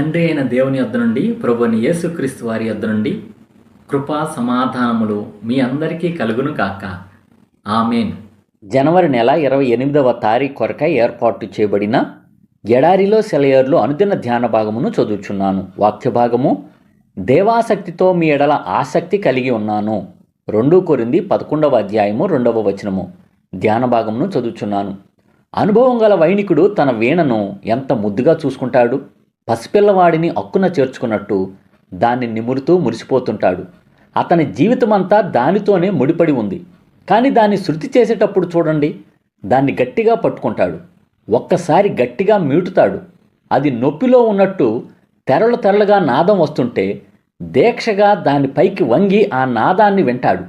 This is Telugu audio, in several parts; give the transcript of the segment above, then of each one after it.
తండ్రి అయిన దేవుని యొద్ద నుండి ప్రభుని యేసుక్రీస్తు వారి యొద్ద నుండి కృపా సమాధానములు మీ అందరికీ కలుగును కాక ఆమెన్. జనవరి నెల ఇరవై ఎనిమిదవ తారీఖు కొరకై ఏర్పాటు చేయబడిన ఎడారిలో సెలయర్లు అనుదిన ధ్యాన భాగమును చదువుచున్నాను. వాక్య భాగము దేవాసక్తితో మీ ఎడల ఆసక్తి కలిగి ఉన్నాను. రెండు కొరింది పదకొండవ అధ్యాయము రెండవ వచనము. ధ్యాన భాగమును చదువుచున్నాను. అనుభవం గల వైణికుడు తన వీణను ఎంత ముద్దుగా చూసుకుంటాడు? పసిపిల్లవాడిని అక్కున చేర్చుకున్నట్టు దాన్ని నిమురుతూ మురిసిపోతుంటాడు. అతని జీవితమంతా దానితోనే ముడిపడి ఉంది. కానీ దాన్ని శృతి చేసేటప్పుడు చూడండి దాన్ని గట్టిగా పట్టుకుంటాడు. ఒక్కసారి గట్టిగా మీటుతాడు. అది నొప్పిలో ఉన్నట్టు తెరలు తెరలుగా నాదం వస్తుంటే దీక్షగా దాని పైకి వంగి ఆ నాదాన్ని వింటాడు.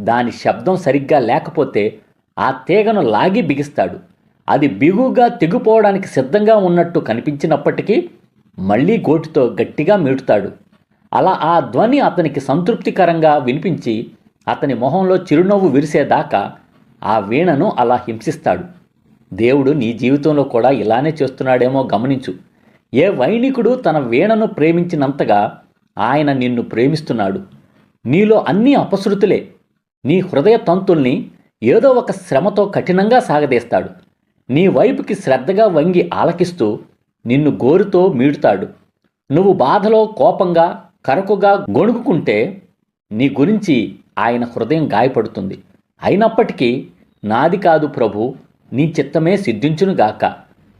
దాని శబ్దం సరిగ్గా లేకపోతే ఆ తీగను లాగి బిగిస్తాడు. అది బిగుగా తెగిపోవడానికి సిద్ధంగా ఉన్నట్టు కనిపించినప్పటికీ మళ్ళీ గోటితో గట్టిగా మీటుతాడు. అలా ఆ ధ్వని అతనికి సంతృప్తికరంగా వినిపించి అతని మొహంలో చిరునవ్వు విరిసేదాకా ఆ వీణను అలా హింసిస్తాడు. దేవుడు నీ జీవితంలో కూడా ఇలానే చేస్తున్నాడేమో గమనించు. ఏ వైణికుడు తన వీణను ప్రేమించినంతగా ఆయన నిన్ను ప్రేమిస్తున్నాడు. నీలో అన్ని అపశృతులే. నీ హృదయ తంతుల్ని ఏదో ఒక శ్రమతో కఠినంగా సాగదీస్తాడు. నీ వైపుకి శ్రద్ధగా వంగి ఆలకిస్తూ నిన్ను గోరుతో మీడుతాడు. నువ్వు బాధలో కోపంగా కరకుగా గొణుకుంటే నీ గురించి ఆయన హృదయం గాయపడుతుంది. అయినప్పటికీ నాది కాదు ప్రభు నీ చిత్తమే సిద్ధించునుగాక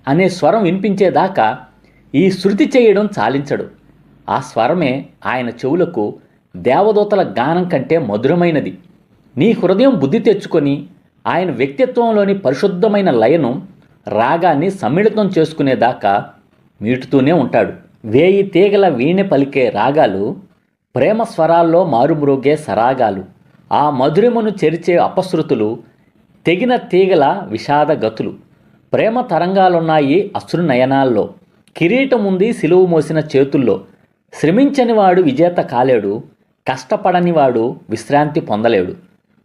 అనే స్వరం వినిపించేదాకా ఈ శృతి చేయడం చాలించడు. ఆ స్వరమే ఆయన చెవులకు దేవదూతల గానం కంటే మధురమైనది. నీ హృదయం బుద్ధి తెచ్చుకొని ఆయన వ్యక్తిత్వంలోని పరిశుద్ధమైన లయను రాగాన్ని సమ్మిళితం చేసుకునేదాకా మీటుతూనే ఉంటాడు. వేయి తీగల వీణె పలికే రాగాలు ప్రేమ స్వరాల్లో మారుమ్రోగే సరాగాలు. ఆ మధురిమను చెరిచే అపశృతులు తెగిన తీగల విషాద గతులు. ప్రేమ తరంగాలున్నాయి అశ్రు నయనాల్లో. కిరీటం ఉంది సిలువు మోసిన చేతుల్లో. శ్రమించనివాడు విజేత కాలేడు. కష్టపడనివాడు విశ్రాంతి పొందలేడు.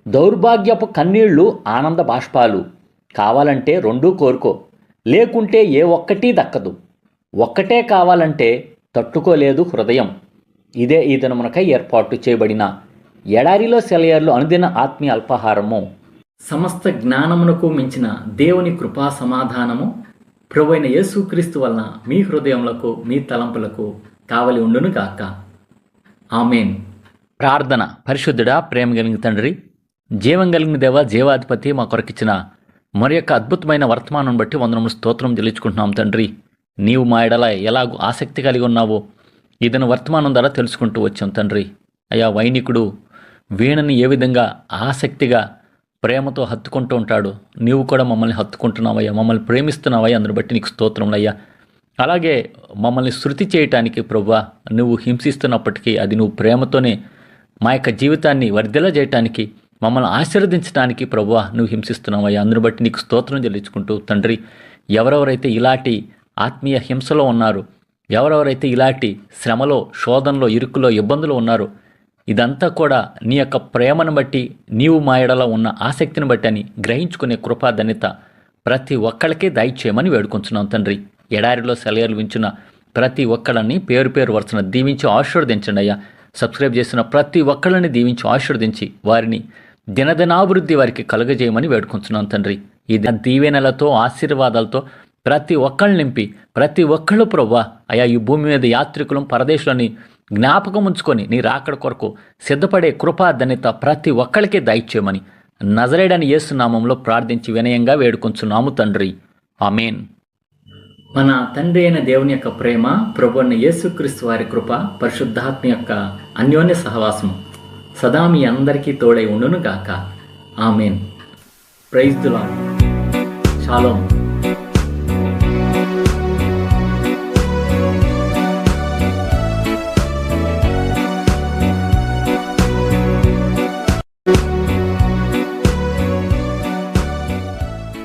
దౌర్భాగ్యపు కన్నీళ్ళు ఆనంద బాష్పాలు. కావాలంటే రెండూ కోరుకో. లేకుంటే ఏ ఒక్కటీ దక్కదు. ఒక్కటే కావాలంటే తట్టుకోలేదు హృదయం. ఇదే ఈ దినమునకై ఏర్పాటు చేయబడిన ఎడారిలో సెలయర్లు అనుదిన ఆత్మీయ అల్పాహారము. సమస్త జ్ఞానమునకు మించిన దేవుని కృపా సమాధానము ప్రభు అయిన యేసుక్రీస్తు వలన మీ హృదయములకు మీ తలంపులకు కావలి ఉండును కాక ఆమెన్. ప్రార్థన. పరిశుద్ధుడా ప్రేమ కలిగిన తండ్రి జీవం కలిగిన దేవ జీవాధిపతి మా కొరకిచ్చిన మరి యొక్క అద్భుతమైన వర్తమానం బట్టి వందనము స్తోత్రం చెల్లించుకుంటున్నాం తండ్రి. నీవు మా ఎడల ఎలాగూ ఆసక్తి కలిగి ఉన్నావో ఇదను వర్తమానం ద్వారా తెలుసుకుంటూ వచ్చాం తండ్రి. అయా వైనికుడు వీణని ఏ విధంగా ఆసక్తిగా ప్రేమతో హత్తుకుంటూ ఉంటాడు? నీవు కూడా మమ్మల్ని హత్తుకుంటున్నావయ్యా మమ్మల్ని ప్రేమిస్తున్నావయ్యా అందుని బట్టి నీకు స్తోత్రములయ్యా అలాగే మమ్మల్ని శృతి చేయటానికి ప్రభువా నువ్వు హింసిస్తున్నప్పటికీ అది నువ్వు ప్రేమతోనే మా యొక్క జీవితాన్ని వర్ధిల చేయటానికి మమ్మల్ని ఆశీర్వదించడానికి ప్రభువా నువ్వు హింసిస్తున్నావయ్యా అందుని బట్టి నీకు స్తోత్రం చెల్లించుకుంటూ తండ్రి ఎవరెవరైతే ఇలాంటి ఆత్మీయ హింసలో ఉన్నారు. ఎవరెవరైతే ఇలాంటి శ్రమలో శోధనలో ఇరుకులో ఇబ్బందులు ఉన్నారో ఇదంతా కూడా నీ యొక్క ప్రేమను బట్టి నీవు మా ఉన్న ఆసక్తిని బట్టి అని గ్రహించుకునే కృపాధన్యత ప్రతి ఒక్కళ్ళకే దయచేయమని వేడుకుంటున్నాం తండ్రి. ఎడారిలో సెలయర్లు వించిన ప్రతి ఒక్కళ్ళని పేరు పేరు వరుసన దీవించి ఆశీర్వదించండి అయ్యా. సబ్స్క్రైబ్ చేసిన ప్రతి ఒక్కళ్ళని దీవించి ఆశీర్వదించి వారిని దినదినాభివృద్ధి వారికి కలుగజేయమని వేడుకుంటున్నాం తండ్రి. ఈ దీవెనలతో ఆశీర్వాదాలతో ప్రతి ఒక్కళ్ళు నింపి ప్రతి ఒక్కళ్ళు ప్రవ్వా అయా ఈ భూమి మీద యాత్రికులం పరదేశులని జ్ఞాపకం ఉంచుకొని నీ రాకడ కొరకు సిద్ధపడే కృపా ధన్యత ప్రతి ఒక్కళ్ళకే దయచేయమని నజరేడని యేసునామంలో ప్రార్థించి వినయంగా వేడుకొంచున్నాము తండ్రి. ఆమెన్. మన తండ్రి అయిన దేవుని యొక్క ప్రేమ ప్రభున్న యేసుక్రీస్తు వారి కృప పరిశుద్ధాత్మ యొక్క అన్యోన్య సహవాసం సదా మీ అందరికీ తోడై ఉండును గాక ఆమెన్. ప్రైజ్ దులా చాలా